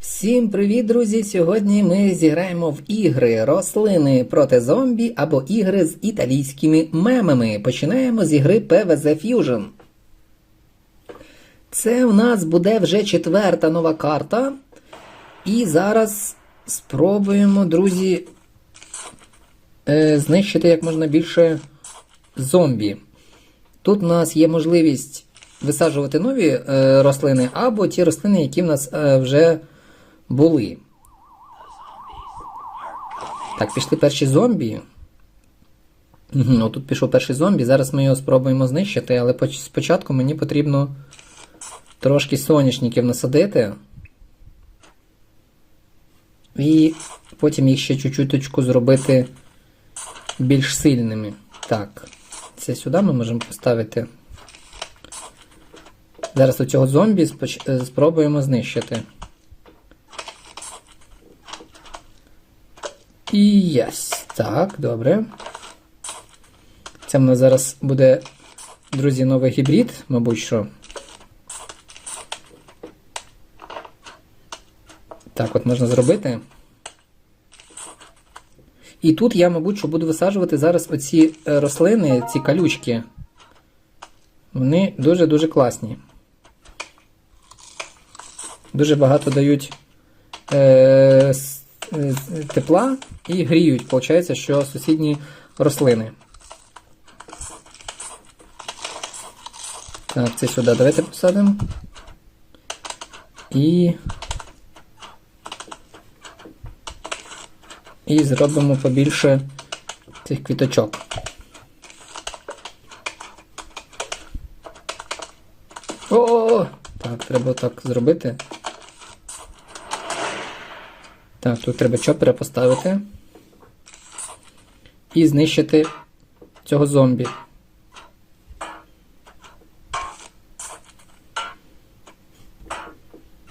Всім привіт, друзі! Сьогодні ми зіграємо в ігри рослини проти зомбі або ігри з італійськими мемами. Починаємо з ігри PvZ Fusion. Це у нас буде вже четверта нова карта. І зараз спробуємо, друзі, е, знищити як можна більше зомбі. Тут у нас є можливість висаджувати нові е, рослини або ті рослини, які в нас е, вже були. Так, пішли перші зомбі. Угу, отут пішов перший зомбі. Зараз ми його спробуємо знищити, але спочатку мені потрібно трошки соняшників насадити. І потім їх ще чуть-чуточку зробити більш сильними. Так, це сюди ми можемо поставити. Зараз оцього зомбі е, спробуємо знищити. І єс. Так, добре. Це в нас зараз буде, друзі, новий гібрид, мабуть що. Так, от можна зробити. І тут я, мабуть, що буду висаджувати зараз оці е, рослини, ці калючки. Вони дуже-дуже класні. Дуже багато дають е, тепла і гріють, виходить, що сусідні рослини. Так, це сюди давайте посадимо. І. І зробимо побільше цих квіточок. О! Так, треба так зробити. Так, тут треба чопера поставити. І знищити цього зомбі.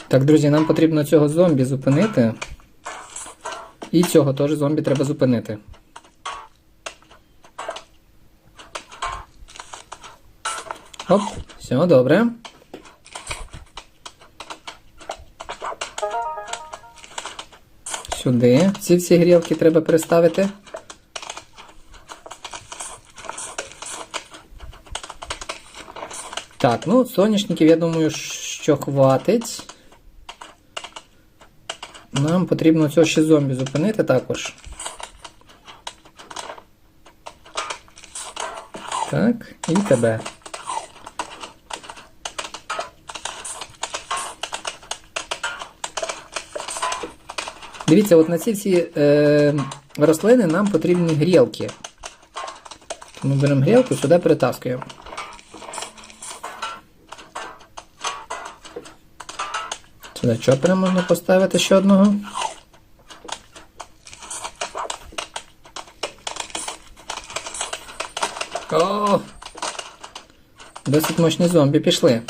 Так, друзі, нам потрібно цього зомбі зупинити. І цього теж зомбі треба зупинити. Оп, все, добре. Сюди. Ці всі грілки треба переставити. Так, ну, соняшників, я думаю, що хватить. Нам потрібно цього ще зомбі зупинити також. Так, і тебе. Дивіться, от на ці всі е, рослини нам потрібні грілки. Ми беремо грілку, сюди перетаскуємо. Сюди чопера можна поставити ще одного. О! Досить мощні зомбі пішли.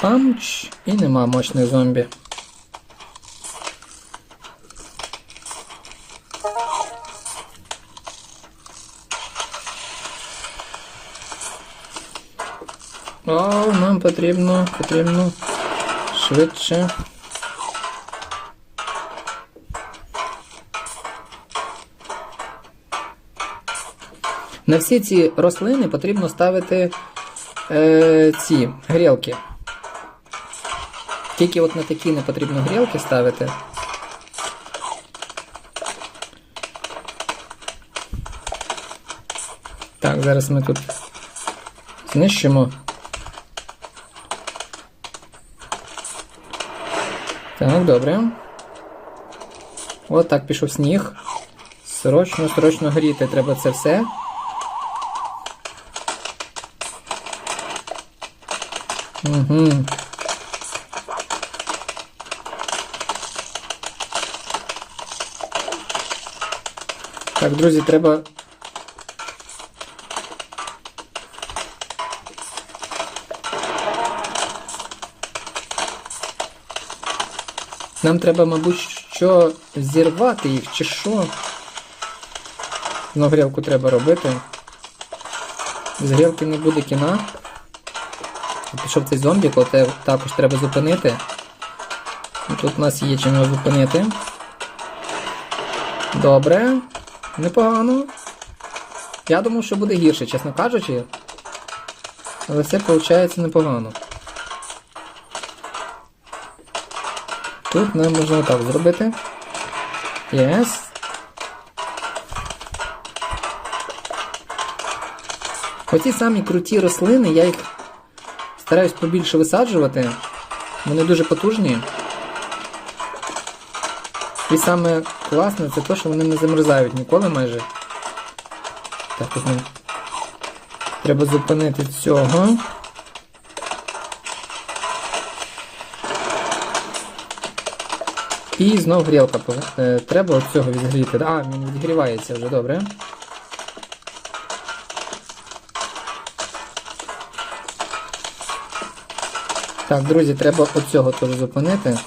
Памч і нема мощних зомбі. О, нам потрібно, потрібно швидше. На всі ці рослини потрібно ставити е, ці грілки. Тільки от на такі не потрібно грілки ставити. Так, зараз ми тут знищимо. Так, добре. От так пішов сніг. Срочно, срочно горіти треба це все. Угу. Так, друзі, треба. Нам треба, мабуть, що зірвати їх, чи що. Ну, грілку треба робити. З грілки не буде кіна. пішов цей зомбі, те- також треба зупинити. Тут у нас є чим його зупинити. Добре. Непогано. Я думав, що буде гірше, чесно кажучи. Але все виходить непогано. Тут нам можна так зробити. Єс. Оці самі круті рослини, я їх стараюсь побільше висаджувати. Вони дуже потужні. І саме класне це те, що вони не замерзають ніколи майже. Так, от нам треба зупинити цього. І знов грілка. е, Треба от цього відгріти. А, він відгрівається вже, добре. Так, друзі, треба оцього теж зупинити.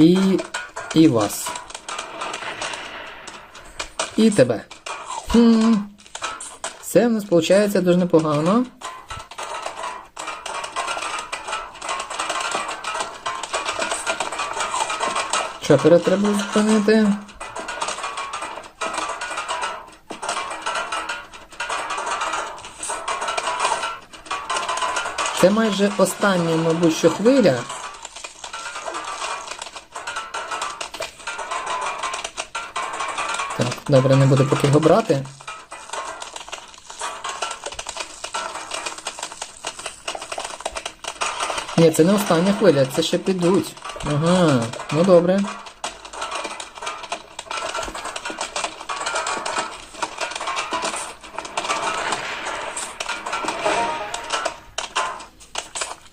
І. І вас. І тебе. Хм. Все в нас виходить дуже непогано. Чопера треба зупинити. Це майже остання, мабуть, що хвиля. Добре, не буду поки його брати. Ні, це не остання хвиля, це ще підуть. Ага, ну добре.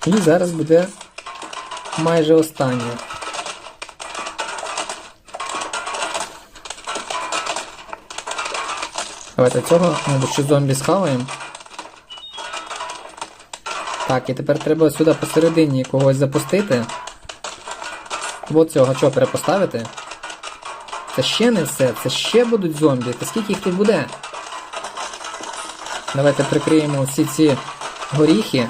І зараз буде майже останнє. Давайте цього, мабуть, ще зомбі схаваємо. Так, і тепер треба сюди посередині когось запустити. От цього чопера поставити. Це ще не все, це ще будуть зомбі. Та скільки їх тут буде? Давайте прикриємо всі ці горіхи.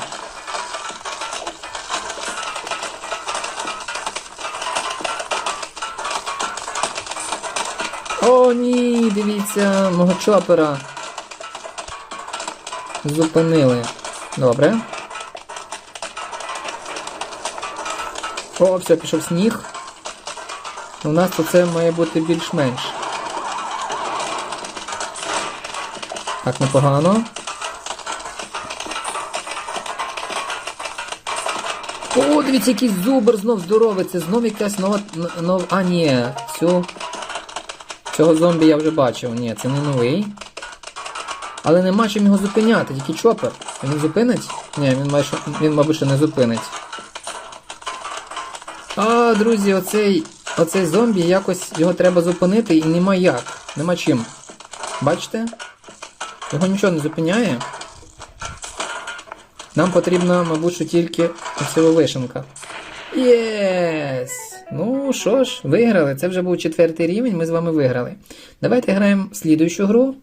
Ні, дивіться, мого чопера. Зупинили. Добре. О, все, пішов сніг. У нас то це має бути більш-менш. Так, непогано. О, дивіться, якийсь зубр знов здоровий. Це знов якась нова. н- нов... А, ні, цю. Цього зомбі я вже бачив. Ні, це не новий. Але нема чим його зупиняти, тільки чопер. Він зупинить? Ні, він, майже, він мабуть, що не зупинить. А, друзі, оцей, оцей зомбі якось його треба зупинити і нема як. Нема чим. Бачите? Його нічого не зупиняє. Нам потрібна, мабуть, що тільки оця вишенка. Єс! Ну що ж, виграли. Це вже був четвертий рівень, ми з вами виграли. Давайте граємо слідуючу гру.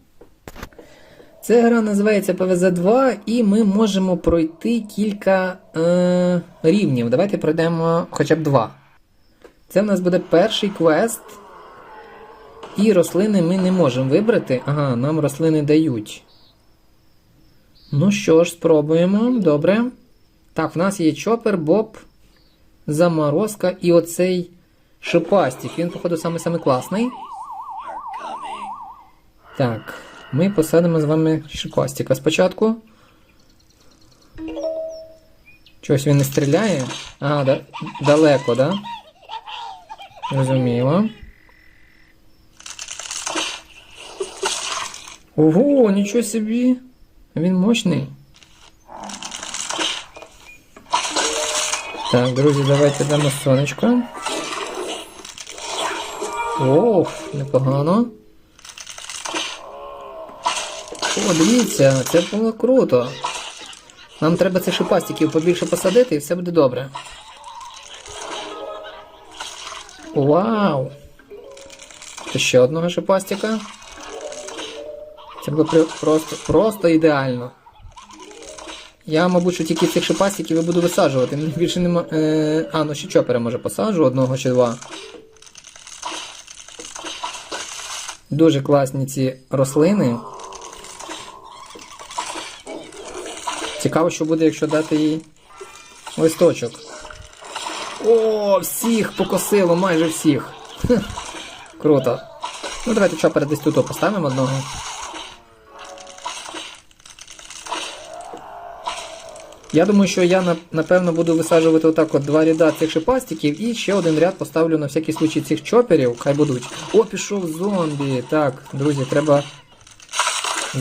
Ця гра називається PvZ 2, і ми можемо пройти кілька е, рівнів. Давайте пройдемо хоча б два. Це в нас буде перший квест. І рослини ми не можемо вибрати. Ага, нам рослини дають. Ну що ж, спробуємо. Добре. Так, в нас є чопер, боб, заморозка і оцей шипастик. Він, походу, саме саме класний. Так, ми посадимо з вами шипастика спочатку. Чогось він не стріляє. Ага, да, далеко, да? Розуміло. Ого, нічого собі. Він мощний. Так, друзі, давайте дамо сонечко. Ох, непогано. О, дивіться, це було круто. Нам треба цих шипастиків побільше посадити і все буде добре. Вау! Це ще одного шипастика. Це було просто, просто ідеально. Я, мабуть, що тільки цих шипастиків і буду висаджувати. Мені більше нема. Е... А, ну ще чопера може посаджу, одного чи два. Дуже класні ці рослини. Цікаво, що буде, якщо дати їй листочок. О, всіх покосило, майже всіх. Круто. Ну, давайте чопера десь тут поставимо одного. Я думаю, що я напевно буду висаджувати отак от два ряда цих шипастиків і ще один ряд поставлю на всякий случай цих чоперів, хай будуть. О, пішов зомбі. Так, друзі, треба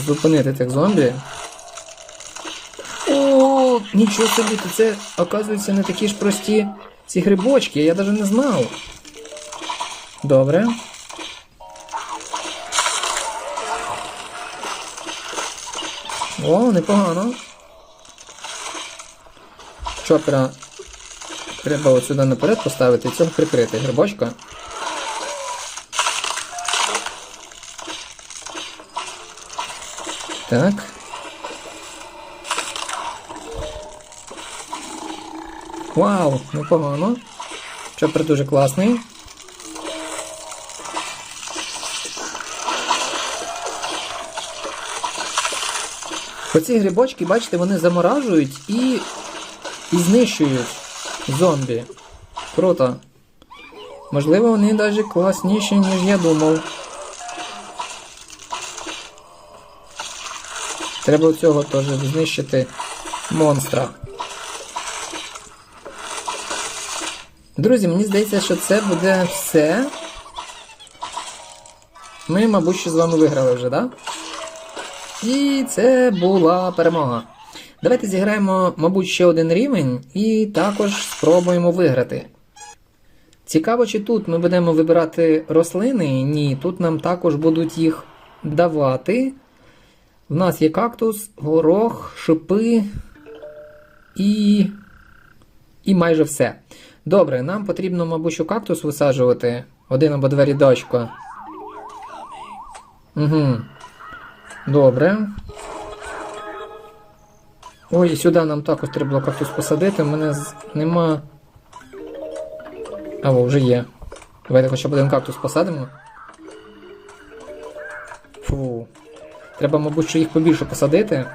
зупинити цих зомбі. О, нічого собі, це, оказується, не такі ж прості ці грибочки, я навіть не знав. Добре. О, непогано. Чопера треба от сюди наперед поставити і цього прикрити грибочка. Так. Вау, непогано. Чопер дуже класний. Оці грибочки, бачите, вони заморажують і, і знищують зомбі. Круто. Можливо, вони навіть класніші, ніж я думав. Треба цього теж знищити монстра. Друзі, мені здається, що це буде все. Ми, мабуть, що з вами виграли вже, так? Да? І це була перемога. Давайте зіграємо, мабуть, ще один рівень і також спробуємо виграти. Цікаво, чи тут ми будемо вибирати рослини? Ні, тут нам також будуть їх давати. В нас є кактус, горох, шипи і. і майже все. Добре, нам потрібно, мабуть, що кактус висаджувати. Один або два рядочка. Угу. Добре. Ой, і сюди нам також треба було кактус посадити. У мене нема. А, вже є. Давайте хоча б один кактус посадимо. Фу. Треба, мабуть, що їх побільше посадити.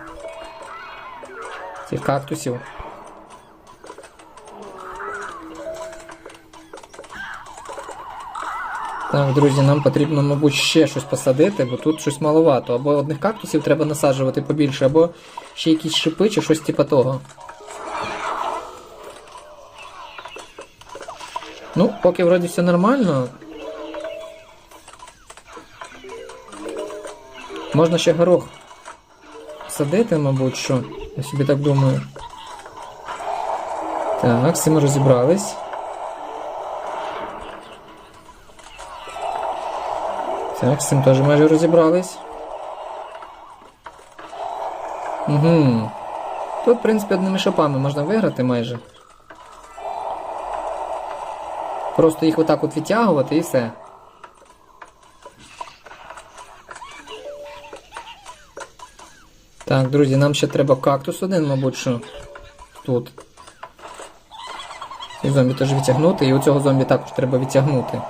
Цих кактусів. Так, друзі, нам потрібно, мабуть, ще щось посадити, бо тут щось маловато. Або одних кактусів треба насаджувати побільше, або ще якісь шипи чи щось типу того. Ну, поки вроді все нормально. Можна ще горох садити, мабуть, що. Я собі так думаю. Так, цим ми розібрались. Так, з цим теж майже розібрались. Угу. Тут, в принципі, одними шипами можна виграти майже. Просто їх отак от відтягувати і все. Так, друзі, нам ще треба кактус один, мабуть, що тут. І зомбі теж відтягнути, і у цього зомбі також треба відтягнути.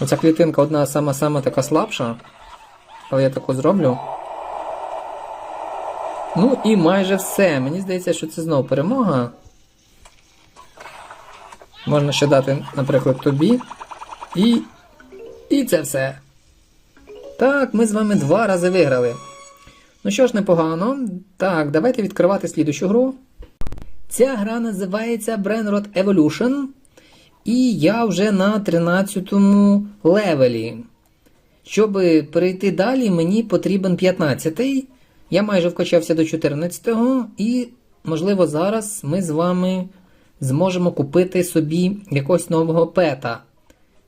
Оця клітинка одна сама-сама така слабша, але я таку зроблю. Ну і майже все. Мені здається, що це знову перемога. Можна ще дати, наприклад, тобі. І. І це все. Так, ми з вами два рази виграли. Ну що ж, непогано. Так, давайте відкривати слідущу гру. Ця гра називається Brainrot Evolution. І я вже на 13 левелі. Щоб перейти далі, мені потрібен 15-й. Я майже вкачався до 14-го, і, можливо, зараз ми з вами зможемо купити собі якогось нового пета.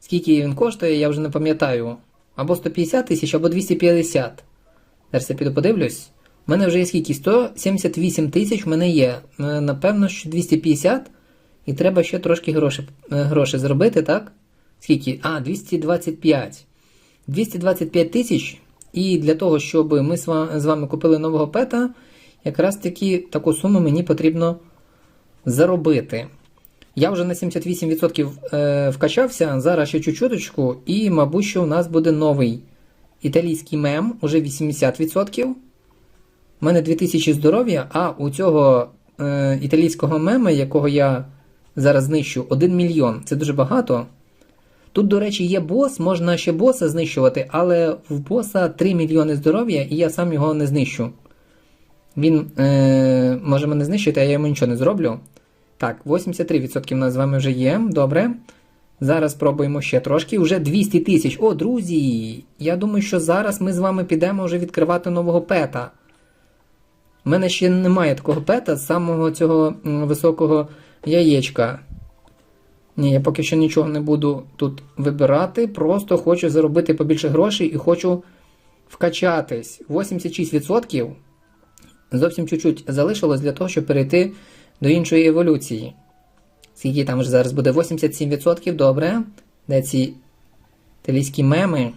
Скільки він коштує, я вже не пам'ятаю. Або 150 тисяч, або 250. Зараз я піду подивлюсь. У мене вже є скільки? 178 тисяч в мене є. Е, Напевно, що 250. І треба ще трошки гроші, е, зробити, так? Скільки? А, 225. 225 тисяч. І для того, щоб ми з вами купили нового пета, якраз таки таку суму мені потрібно заробити. Я вже на 78% е, вкачався, зараз ще чуть-чуточку, і, мабуть, що у нас буде новий італійський мем, уже 80%. У мене 2000 здоров'я, а у цього е, італійського мема, якого я зараз знищу, 1 мільйон. Це дуже багато. Тут, до речі, є бос, можна ще боса знищувати, але в боса 3 мільйони здоров'я, і я сам його не знищу. Він е, може мене знищити, а я йому нічого не зроблю. Так, 83% у нас з вами вже є. Добре. Зараз спробуємо ще трошки. Уже 200 тисяч. О, друзі! Я думаю, що зараз ми з вами підемо вже відкривати нового пета. У мене ще немає такого пета з самого цього високого яєчка. Ні, я поки що нічого не буду тут вибирати. Просто хочу заробити побільше грошей і хочу вкачатись. 86% зовсім чуть-чуть залишилось для того, щоб перейти до іншої еволюції. Скільки там вже зараз буде? 87%, добре. Де ці італійські меми?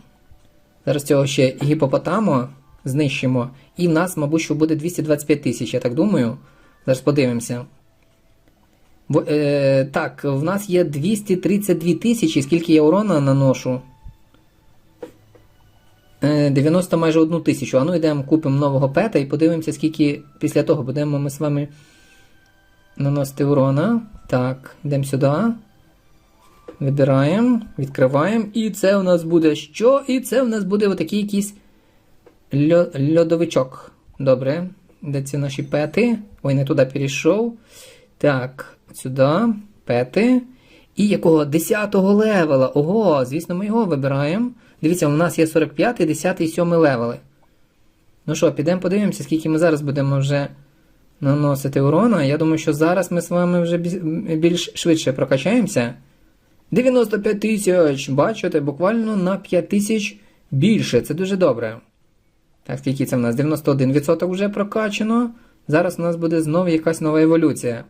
Зараз цього ще гіпопотамо знищимо. І в нас, мабуть, що буде 225 тисяч, я так думаю. Зараз подивимося. Бо, е, так, в нас є 232 тисячі, скільки я урона наношу. Е, 90 майже одну тисячу. А ну йдемо, купимо нового пета і подивимося, скільки після того будемо ми з вами наносити урона. Так, йдемо сюди. Вибираємо, відкриваємо. І це у нас буде що? І це у нас буде отакий якийсь льо- льодовичок. Добре. Де ці наші пети? Ой, не туди перейшов. Так, сюди. Пети. І якого 10-го левела. Ого, звісно, ми його вибираємо. Дивіться, у нас є 45, 10 і 7 левели. Ну що, підемо подивимося, скільки ми зараз будемо вже наносити урона. Я думаю, що зараз ми з вами вже більш швидше прокачаємося. 95 тисяч. Бачите, буквально на 5 тисяч більше. Це дуже добре. Так, скільки це в нас? 91% вже прокачано. Зараз у нас буде знову якась нова еволюція.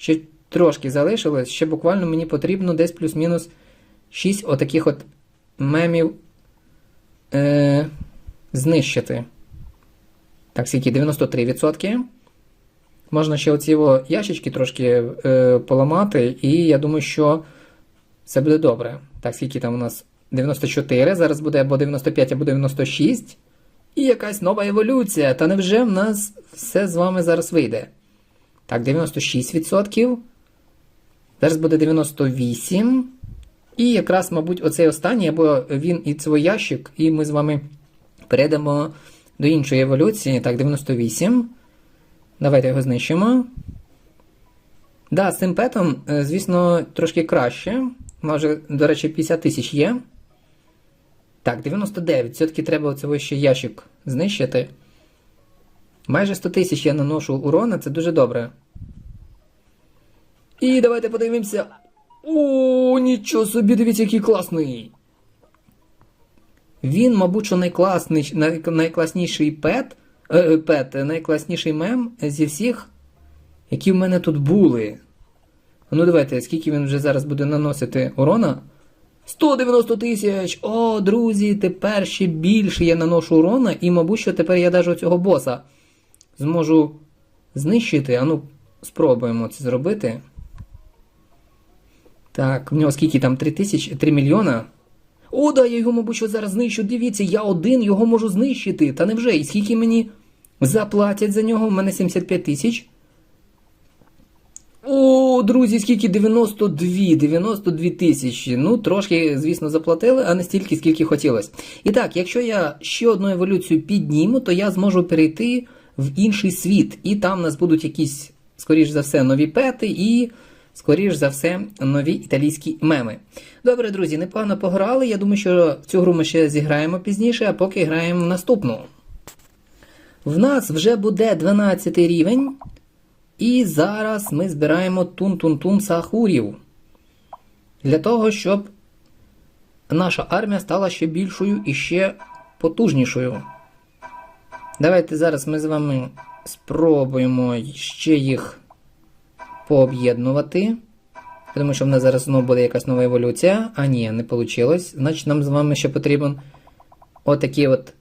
Ще трошки залишилось, ще буквально мені потрібно десь плюс-мінус 6 отаких от мемів е, знищити. Так, скільки 93%. Можна ще оці о ящички трошки е, поламати, і я думаю, що це буде добре. Так, скільки там у нас 94, зараз буде або 95, або 96. І якась нова еволюція. Та невже в нас все з вами зараз вийде? Так, 96%. Зараз буде 98. І якраз, мабуть, оцей останній, або він і цей ящик, і ми з вами перейдемо до іншої еволюції. Так, 98. Давайте його знищимо. Да, з цим петом, е, звісно, трошки краще. Може, до речі, 50 тисяч є. Так, 99. Все-таки треба оцього ще ящик знищити. Майже 100 тисяч я наношу урона, це дуже добре. І давайте подивимося. О, нічого собі, дивіться, який класний. Він, мабуть, що найкласний, най, найкласніший пет, е, пет, найкласніший мем зі всіх, які в мене тут були. Ну, давайте, скільки він вже зараз буде наносити урона? 190 тисяч! О, друзі, тепер ще більше я наношу урона, і, мабуть, що тепер я навіть цього боса зможу знищити. А ну, спробуємо це зробити. Так, в нього скільки там 3 тисячі, 3 мільйона. О, да, я його, мабуть, що зараз знищу. Дивіться, я один його можу знищити. Та невже? І скільки мені заплатять за нього? У мене 75 тисяч. О, друзі, скільки 92, 92 тисячі. Ну, трошки, звісно, заплатили, а не стільки, скільки хотілося. І так, якщо я ще одну еволюцію підніму, то я зможу перейти в інший світ. І там у нас будуть якісь, скоріш за все, нові пети і, скоріш за все, нові італійські меми. Добре, друзі, непогано пограли. Я думаю, що цю гру ми ще зіграємо пізніше, а поки граємо в наступну. В нас вже буде 12 рівень. І зараз ми збираємо тун-тун-тун сахурів. Для того, щоб наша армія стала ще більшою і ще потужнішою. Давайте зараз ми з вами спробуємо ще їх пооб'єднувати. Думаю, що в нас зараз знову буде якась нова еволюція. А ні, не вийшло. Значить, нам з вами ще потрібен отакий от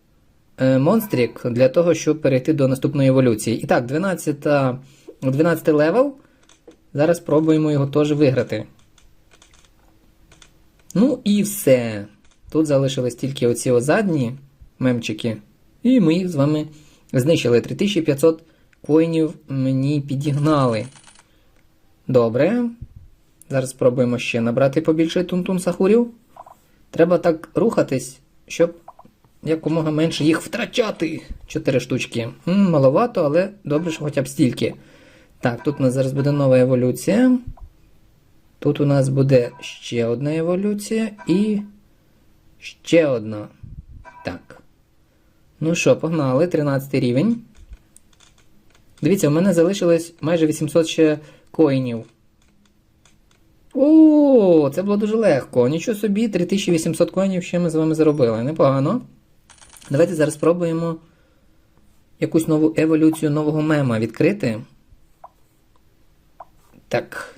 е, монстрик для того, щоб перейти до наступної еволюції. І так, 12, 12 левел. Зараз спробуємо його теж виграти. Ну і все. Тут залишились тільки оці задні мемчики. І ми їх з вами знищили. 3500 коїнів мені підігнали. Добре. Зараз спробуємо ще набрати побільше тунтун сахурів. Треба так рухатись, щоб якомога менше їх втрачати. Чотири штучки. М, маловато, але добре, що хоча б стільки. Так, тут у нас зараз буде нова еволюція. Тут у нас буде ще одна еволюція і ще одна. Так. Ну що, погнали, 13 рівень. Дивіться, у мене залишилось майже 800 ще коїнів. О, це було дуже легко. Нічого собі, 3800 коїнів ще ми з вами заробили. Непогано. Давайте зараз спробуємо якусь нову еволюцію нового мема відкрити. Так.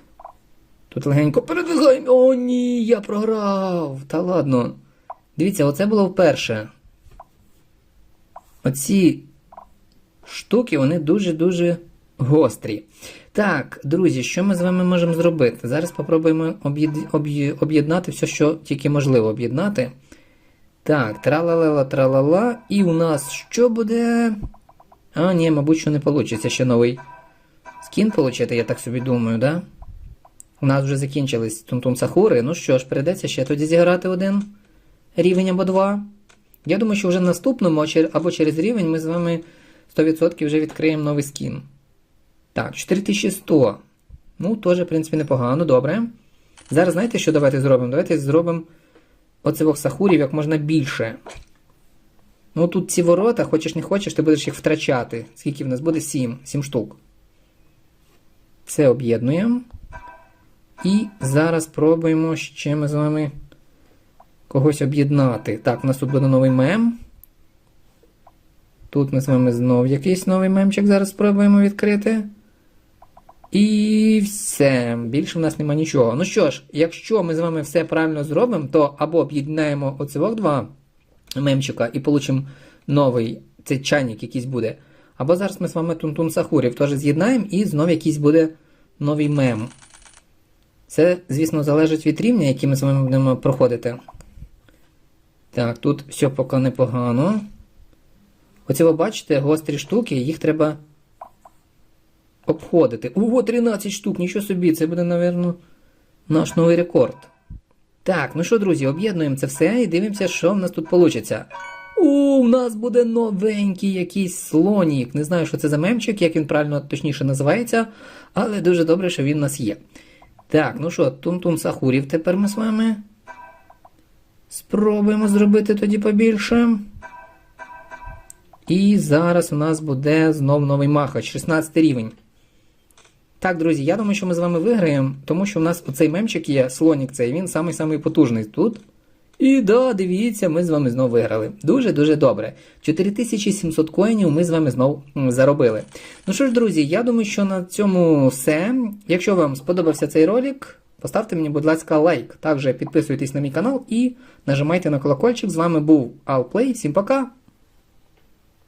Тут легенько передвигаємо. О, ні, я програв. Та ладно. Дивіться, оце було вперше. Оці штуки, вони дуже-дуже гострі. Так, друзі, що ми з вами можемо зробити? Зараз об'є- об'єднати все, що тільки можливо об'єднати. Так, тралалела, тралала. І у нас що буде? А, ні, мабуть, що не вийде ще новий скін отримати, я так собі думаю, да? У нас вже закінчились тунтун сахури. Ну що ж, прийдеться ще тоді зіграти один рівень або два. Я думаю, що вже в наступному або через рівень ми з вами 100% вже відкриємо новий скін. Так, 4100. Ну, теж, в принципі, непогано, добре. Зараз знаєте, що давайте зробимо? Давайте зробимо оцих сахурів як можна більше. Ну, тут ці ворота, хочеш не хочеш, ти будеш їх втрачати. Скільки в нас буде? 7. 7 штук. Це об'єднуємо. І зараз пробуємо ще ми з вами когось об'єднати. Так, у нас тут буде новий мем. Тут ми з вами знов якийсь новий мемчик зараз спробуємо відкрити. І все. Більше в нас нема нічого. Ну що ж, якщо ми з вами все правильно зробимо, то або об'єднаємо оцих два мемчика і получимо новий цей чайник якийсь буде. Або зараз ми з вами Тунтун Сахурів теж з'єднаємо і знов якийсь буде новий мем. Це, звісно, залежить від рівня, який ми з вами будемо проходити. Так, тут все поки непогано. Оце ви бачите, гострі штуки, їх треба обходити. Ого, 13 штук, нічого собі, це буде, напевно, наш новий рекорд. Так, ну що, друзі, об'єднуємо це все і дивимося, що в нас тут вийде. У, у нас буде новенький якийсь слонік. Не знаю, що це за мемчик, як він правильно точніше називається, але дуже добре, що він у нас є. Так, ну що, тум-тум сахурів тепер ми з вами. Спробуємо зробити тоді побільше. І зараз у нас буде знов новий махач, 16 рівень. Так, друзі, я думаю, що ми з вами виграємо, тому що у нас оцей мемчик є, слонік цей, він самий-самий потужний тут. І да, дивіться, ми з вами знов виграли. Дуже-дуже добре. 4700 коїнів ми з вами знов заробили. Ну що ж, друзі, я думаю, що на цьому все. Якщо вам сподобався цей ролик, поставте мені, будь ласка, лайк. Також підписуйтесь на мій канал і нажимайте на колокольчик. З вами був Алплей. Всім пока!